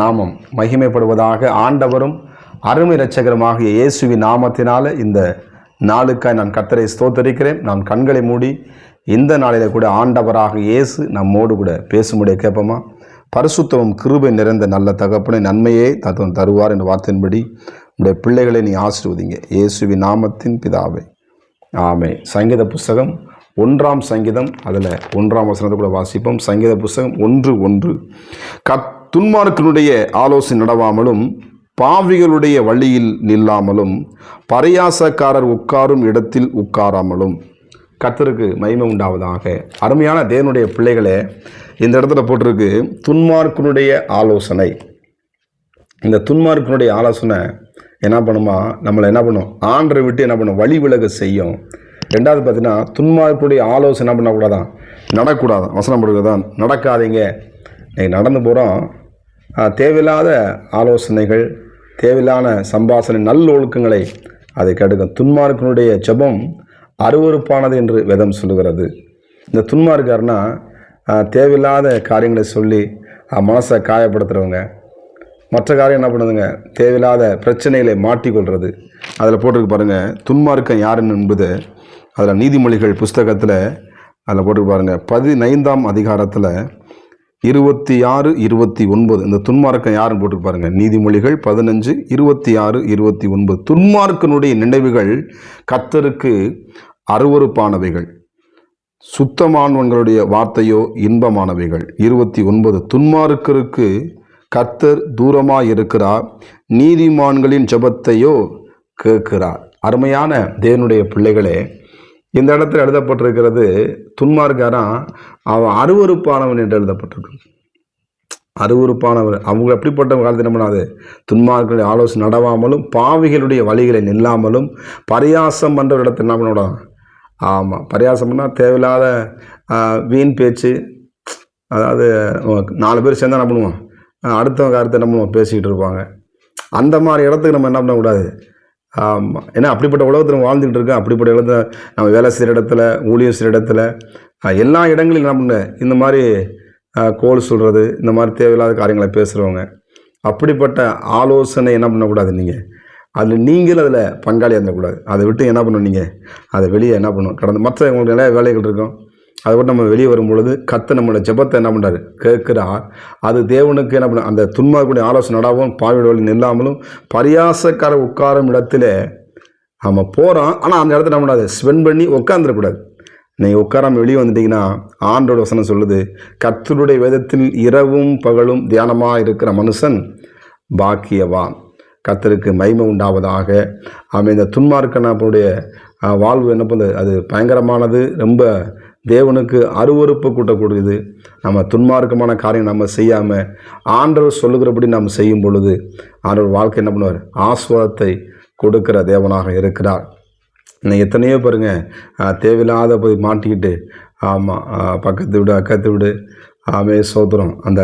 நாமம் மகிமைப்படுவதாக ஆண்டவரும் அருமை இரட்சகருமாகிய இயேசுவின் நாமத்தினால் இந்த நாளுக்காய் நான் கத்தரை ஸ்தோத்தரிக்கிறேன். நான் கண்களை மூடி இந்த நாளில் கூட ஆண்டவராக இயேசு நம்மோடு கூட பேசும்படிய கேட்போமா? பரிசுத்தமும் கிருபை நிறைந்த நல்ல தகப்பனை நன்மையே தத்துவம் தருவார் என்ற வார்த்தையின்படி உடைய பிள்ளைகளை நீ ஆசீர்வதிங்க. இயேசுவி நாமத்தின் பிதாவை. ஆமே சங்கீத புஸ்தகம் ஒன்றாம் சங்கீதம் அதில் ஒன்றாம் வசனத்தை கூட வாசிப்போம். சங்கீத புஸ்தகம் ஒன்று ஒன்று. கத் துன்மார்க்கனுடைய ஆலோசனை நடவாமலும் பாவிகளுடைய வழியில் நில்லாமலும் பரியாசக்காரர் உட்காரும் இடத்தில் உட்காராமலும். கத்தருக்கு மகிமை உண்டாவதாக. அருமையான தேவனுடைய பிள்ளைகளே இந்த இடத்துல போட்டிருக்கு துன்மார்க்கனுடைய ஆலோசனை. இந்த துன்மார்க்கனுடைய ஆலோசனை என்ன பண்ணுமா? நம்மளை என்ன பண்ணும்? ஆண்டரை விட்டு என்ன பண்ணும்? வழி விலக செய்யும். ரெண்டாவது பார்த்தீங்கன்னா துன்மார்க்கனுடைய ஆலோசனை என்ன பண்ணக்கூடாதான்? நடக்கூடாதான். வசனம் படுகிறதான் நடக்காதீங்க. நீங்கள் நடந்து போகிறோம் தேவையில்லாத ஆலோசனைகள் தேவையில்லாத சம்பாசனை நல்லொழுக்கங்களை அதை கெடுக்கும் துன்மார்க்கனுடைய ஜெபம் அருவருப்பானது என்று வேதம் சொல்லுகிறது. இந்த துன்மார்க்காரனா தேவையில்லாத காரியங்களை சொல்லி மனசை காயப்படுத்துகிறவங்க மற்ற காரியம் என்ன பண்ணுதுங்க? தேவையில்லாத பிரச்சனைகளை மாட்டிக்கொள்வது அதில் போட்டிருக்கு பாருங்கள் துன்மார்க்கம் யாருன்னு என்பது அதில் நீதிமொழிகள் புஸ்தகத்தில் அதில் போட்டிருக்கு பாருங்கள் பதினைந்தாம் அதிகாரத்தில் இருபத்தி ஆறு இருபத்தி ஒன்பது. இந்த துன்மார்க்கம் யாருன்னு போட்டு பாருங்க. நீதிமொழிகள் பதினஞ்சு இருபத்தி ஆறு இருபத்தி ஒன்பது. துன்மார்க்கனுடைய நினைவுகள் கத்தருக்கு அருவருப்பானவைகள். சுத்தமானவங்களுடைய வார்த்தையோ இன்பமானவைகள். இருபத்தி ஒன்பது. துன்மார்க்கருக்கு கத்தர் தூரமாக இருக்கிறார் நீதிமான்களின் ஜபத்தையோ கேட்கிறார். அருமையான தேவனுடைய பிள்ளைகளே இந்த இடத்துல எழுதப்பட்டிருக்கிறது துன்மார்க்காரன் அவன் அருவருப்பானவன் என்று எழுதப்பட்டிருக்கு அருவருப்பானவர் அவங்க எப்படிப்பட்ட காலத்தில் என்ன பண்ணாது துன்மார்களுடைய ஆலோசனை நடவாமலும் பாவிகளுடைய வழிகளை நில்லாமலும் பரியாசம் பண்ணுற இடத்துல என்ன பண்ணக்கூடாது ஆமாம் பரியாசம்னா பண்ணால் தேவையில்லாத வீண் பேச்சு அதாவது நாலு பேர் சேர்ந்தா என்ன பண்ணுவோம் அடுத்தவங்க கருத்தை என்ன பண்ணுவோம் பேசிக்கிட்டு இருப்பாங்க. அந்த மாதிரி இடத்துக்கு நம்ம என்ன பண்ணக்கூடாது? ஏன்னா அப்படிப்பட்ட உலகத்தில் வாழ்ந்துகிட்டு இருக்கோம். அப்படிப்பட்ட இடத்துல நம்ம வேலை செய்கிற இடத்துல ஊழியம் செய்கிற இடத்துல எல்லா இடங்களிலும் என்ன பண்ண இந்த மாதிரி கோல் சொல்கிறது இந்த மாதிரி தேவையில்லாத காரியங்களை பேசுகிறவங்க அப்படிப்பட்ட ஆலோசனை என்ன பண்ணக்கூடாது நீங்கள் அதில் நீங்களும் அதில் பங்காளியாக இருந்தக்கூடாது அதை விட்டு என்ன பண்ணணும் நீங்கள் அதை வெளியே என்ன பண்ணணும் கடந்த மற்ற உங்களுக்கு நிறைய வேலைகள் இருக்கும். அதை விட்டு நம்ம வெளியே வரும் பொழுது கத்து நம்மளோட ஜெபத்தை என்ன பண்ணுறாரு கேட்குறார். அது தேவனுக்கு என்ன பண்ண அந்த துன்மார்க்குடைய ஆலோசனை நடாவும் பாவியோட வழி நில்லாமலும் பரியாசக்கார உட்காரும் இடத்துல நம்ம போகிறோம் ஆனால் அந்த இடத்துல என்ன பண்ணாது ஸ்பெண்ட் பண்ணி உட்காந்துடக்கூடாது நீங்கள் உட்காராமல் வெளியே வந்துட்டிங்கன்னா ஆண்டோட வசனம் சொல்லுது கர்த்தருடைய வேதத்தில் இரவும் பகலும் தியானமாக இருக்கிற மனுஷன் பாக்கியவான். கர்த்தருக்கு மைமை உண்டாவதாக. அவன் இந்த துன்மார்க்கனுடைய வாழ்வு என்ன பண்ணுது? அது பயங்கரமானது ரொம்ப தேவனுக்கு அருவருப்பு கூட்டக்கூடியது. நம்ம துன்மார்க்கமான காரியம் நம்ம செய்யாமல் ஆண்டவர் சொல்லுகிறபடி நாம் செய்யும் பொழுது ஆண்டவர் வாழ்க்கை என்ன பண்ணுவார்? ஆஸ்வாதத்தை கொடுக்கிற தேவனாக இருக்கிறார். இன்னும் எத்தனையோ பாருங்க தேவையில்லாத போய் மாட்டிக்கிட்டு ஆமாம் பக்கத்து விடு அக்கத்து விடு ஆமே சோத்திரம் அந்த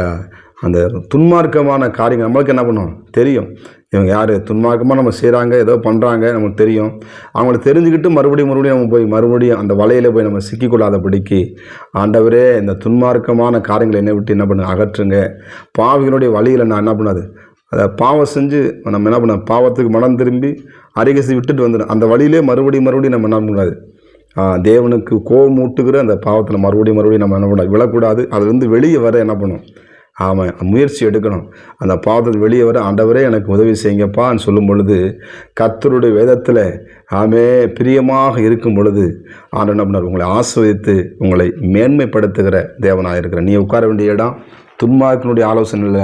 அந்த துன்மார்க்கமான காரியங்கள் நம்மளுக்கு என்ன பண்ணும்? தெரியும். இவங்க யார்? துன்மார்க்கமாக நம்ம செய்கிறாங்க ஏதோ பண்ணுறாங்க நமக்கு தெரியும். அவங்கள தெரிஞ்சுக்கிட்டு மறுபடியும் மறுபடியும் நம்ம போய் மறுபடியும் அந்த வலையில் போய் நம்ம சிக்கிக்கொள்ளாதபடிக்கு ஆண்டவரே இந்த துன்மார்க்கமான காரியங்களை என்னை விட்டு என்ன பண்ணுங்க அகற்றுங்க. பாவிகளுடைய வழியில் நான் என்ன பண்ணாது? அதை பாவம் செஞ்சு நம்ம என்ன பண்ண? பாவத்துக்கு மனம் திரும்பி அரிகசி விட்டுட்டு வந்துடும் அந்த வழியிலே மறுபடியும் மறுபடியும் நம்ம என்ன பண்ணக்கூடாது? தேவனுக்கு கோபம் ஊட்டுகிற அந்த பாவத்தில் மறுபடியும் மறுபடியும் நம்ம என்ன பண்ணாது விழக்கூடாது. அதுலேருந்து வெளியே வர என்ன பண்ணும்? ஆமாம் முயற்சி எடுக்கணும். அந்த பாவத்தில் வெளியே வர ஆண்டவரே எனக்கு உதவி செய்யுங்கப்பான்னு சொல்லும் பொழுது கத்தருடைய வேதத்தில் ஆமே பிரியமாக இருக்கும் பொழுது ஆண்டவர் என்ன உங்களை ஆஸ்வதித்து உங்களை மேன்மைப்படுத்துகிற தேவனாக இருக்கிற நீ உட்கார வேண்டிய இடம் துன்மார்க்கனுடைய ஆலோசனையில்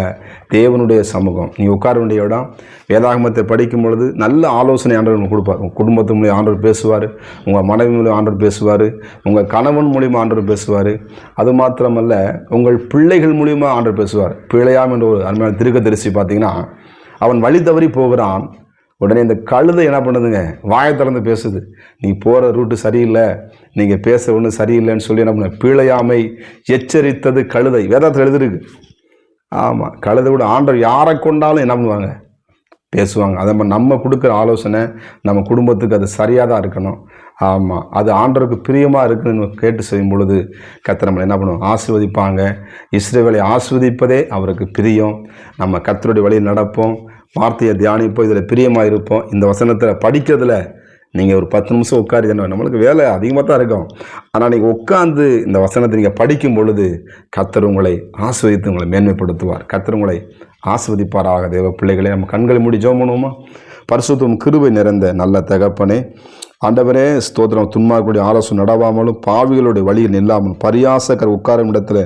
தேவனுடைய சமூகம். நீ உட்கார வேண்டிய இடம் வேதாகமத்தை படிக்கும் பொழுது நல்ல ஆலோசனை ஆண்டவர் உங்களுக்கு கொடுப்பார். உங்கள் குடும்பத்து மூலியம் ஆண்டவர் பேசுவார் உங்கள் மனைவி மூலியம் ஆண்டவர் பேசுவார் உங்கள் கணவன் மூலியமாக ஆண்டவர் பேசுவார். அது மாத்திரமல்ல உங்கள் பிள்ளைகள் மூலியமாக ஆண்டவர் பேசுவார். பிழையாம் என்ற ஒரு அருமையான திருக்கதரிசி பார்த்தீங்கன்னா அவன் வழி தவறி போகிறான் உடனே இந்த கழுதை என்ன பண்ணுதுங்க? வாயை திறந்து பேசுது. நீ போகிற ரூட்டு சரியில்லை. நீங்கள் பேச ஒன்றும் சரியில்லைன்னு சொல்லி என்ன பண்ண பிழையாமை எச்சரித்தது கழுதை. வேதாத்தில் எழுதிருக்கு ஆமாம் கழுதை விட ஆண்டவர் யாரை கொண்டாலும் என்ன பண்ணுவாங்க? பேசுவாங்க. அதை மாதிரி நம்ம கொடுக்குற ஆலோசனை நம்ம குடும்பத்துக்கு அது சரியாக தான் இருக்கணும். ஆமாம் அது ஆண்டவருக்கு பிரியமாக இருக்குன்னு கேட்டு செய்யும் பொழுது கர்த்தர் நம்மளை என்ன பண்ணுவோம் ஆசிர்வதிப்பாங்க. இஸ்ரேவேலை ஆசிர்வதிப்பதே அவருக்கு பிரியம். நம்ம கத்தருடைய வழியில் நடப்போம். வார்த்தையை தியானிப்போம். இதில் பிரியமாக இருப்போம். இந்த வசனத்தில் படிக்கிறதுல நீங்கள் ஒரு பத்து நிமிஷம் உட்காரி. நம்மளுக்கு வேலை அதிகமாக தான் இருக்கும். ஆனால் நீங்கள் உட்காந்து இந்த வசனத்தை நீங்கள் படிக்கும் பொழுது கத்தர் உங்களை ஆஸ்வதித்து உங்களை மேன்மைப்படுத்துவார். கத்தர் உங்களை ஆஸ்வதிப்பாராக தேவ பிள்ளைகளை நம்ம கண்களை மூடி ஜோம் பண்ணுவோமா? பரிசுத்தம் கிருபை நிறைந்த நல்ல தகப்பனே ஆண்டவரே ஸ்தோத்திரம். துன்மார்களுடைய ஆலோசனை நடவாமலும் பாவிகளுடைய வழியில் நில்லாமலும் பரியாசக்கர் உட்காரும் இடத்துல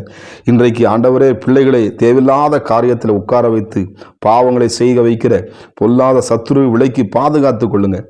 இன்றைக்கு ஆண்டவரே பிள்ளைகளை தேவையில்லாத காரியத்தில் உட்கார வைத்து பாவங்களை செய்க வைக்கிற பொல்லாத சத்துரு விலைக்கு பாதுகாத்து கொள்ளுங்கள்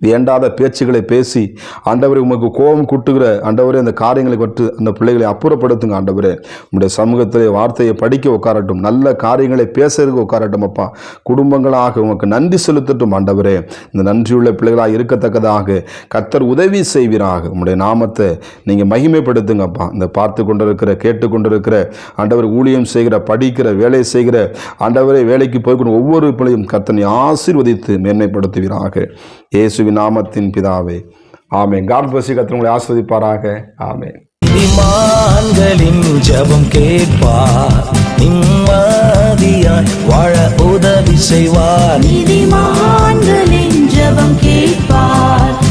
வேண்டாத பேச்சுகளை பேசி ஆண்டவரை உமக்கு கோபம் கூட்டுகிற ஆண்டவரே அந்த காரியங்களை பற்றி அந்த பிள்ளைகளை அப்புறப்படுத்துங்க ஆண்டவரே. உங்களுடைய சமூகத்தில் வார்த்தையை படிக்க உட்காரட்டும் நல்ல காரியங்களை பேசுறதுக்கு உட்காரட்டும் அப்பா. குடும்பங்களாக உமக்கு நன்றி செலுத்தட்டும் ஆண்டவரே. இந்த நன்றியுள்ள பிள்ளைகளாக இருக்கத்தக்கதாக கர்த்தர் உதவி செய்வீராக. உங்களுடைய நாமத்தை நீங்கள் மகிமைப்படுத்துங்கப்பா இந்த பார்த்து கொண்டிருக்கிற கேட்டு கொண்டிருக்கிற ஆண்டவர் ஊழியம் செய்கிற படிக்கிற வேலை செய்கிற ஆண்டவரை வேலைக்கு போய்க்கொண்டு ஒவ்வொரு பிள்ளையும் கத்தனை ஆசீர்வதித்து மேன்மைப்படுத்துவீராக. இயேசுவின் நாமத்தின் பிதாவே. ஆமென். காட் பசி கர்த்தர் உங்களை ஆஸ்வதிப்பாராக ஆமென். நீதிமான்களின் ஜெபம் கேட்பார். நிம்மதியாய் வாழ உதவி செய்வார். நீதிமான்களின் ஜெபம் கேட்பார்.